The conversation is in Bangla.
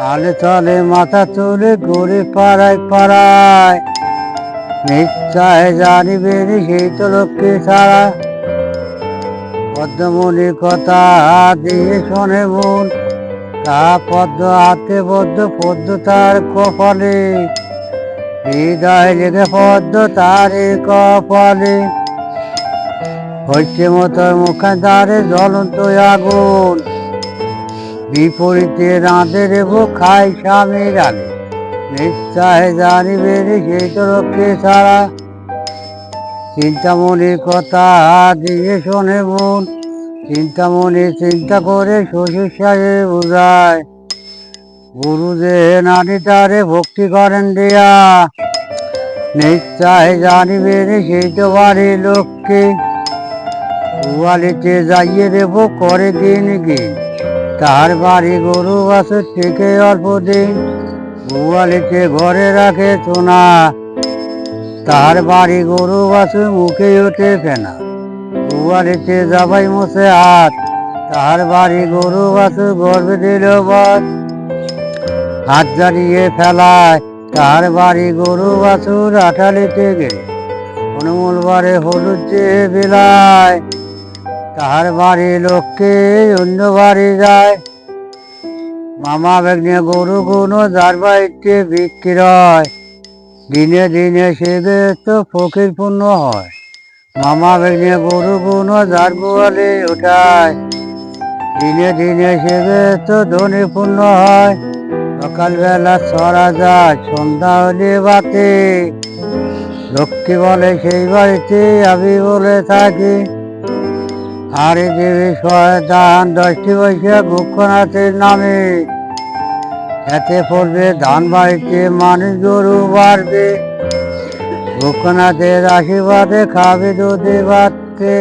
আলে চলে মাথা তুলে ঘুরে পাড়ায় পাড়ায়। নিশ্চয় জানিবেন সেই তো লক্ষ্মী ছাড়া। পদ্মমণির কথা দিয়ে শোনে মন। তা পদ্ম হাতে পদ্ম পদ্ম তার কপালে। হৃদয় লেগে পদ্ম তারে কপালে। হচ্ছে মতো মুখে দ্বারে জ্বলন্ত আগুন। বিপরীতে রাঁধে দেব খাই স্বামীর আগে। নিশ্চয় জানিবে সেই তো রক্ষে ছাড়া চিন্তামণির কথা দিয়ে শোনে মন, চিন্তামণি চিন্তা করে শ্বশুর সাহেব বোঝায়, গুরুদেব নারী তারে ভক্তি করেন দিয়া। নিশ্চয় জানিবে সেই তো বাড়ির লোককে গোয়ালিতে যাইয়ে দেব করে দিন গিন। তার বাড়ি গরু বাছুর থেকে অল্প দিন। গোয়ালিতে ঘরে রাখে সোনা। তার বাড়ি গরু বাছুর মুখে ওঠে ফেনা। গোয়ালিতে যাবাই মশে হাত। তার বাড়ি গরু বাছুর গর্বে দিল হাত জ্বালিয়ে ফেলায়। তার বাড়ি গরু বাছুর আঠালিতে গেলে অনুমূলবারে হলুদ যে বেলায়। তার বাড়ি লোককে অন্য বাড়ি যায়। মামা বেগনে গরু কোনো যার বাড়িতে বিক্রয়। দিনে দিনে সে তো ফকির পূর্ণ হয়। মামা বেগনে গরু কোনো যার গোয়ালে ওঠায় দিনে দিনে সে তো ধনী পূর্ণ হয়। সকালবেলা ছড়া যায়, সন্ধ্যা হলে বাতে। লক্ষ্মী বলে, সেই বাড়িতে আমি বলে থাকি। আরে দেবে শয়তান, দশটি বৈশাখ গোক্ষনাথের নামে। এতে পড়বে ধান বাড়িতে, মানুষ গরু বাড়বে। গোক্ষনাথের আশীর্বাদে খাবে দুধে বাড়তে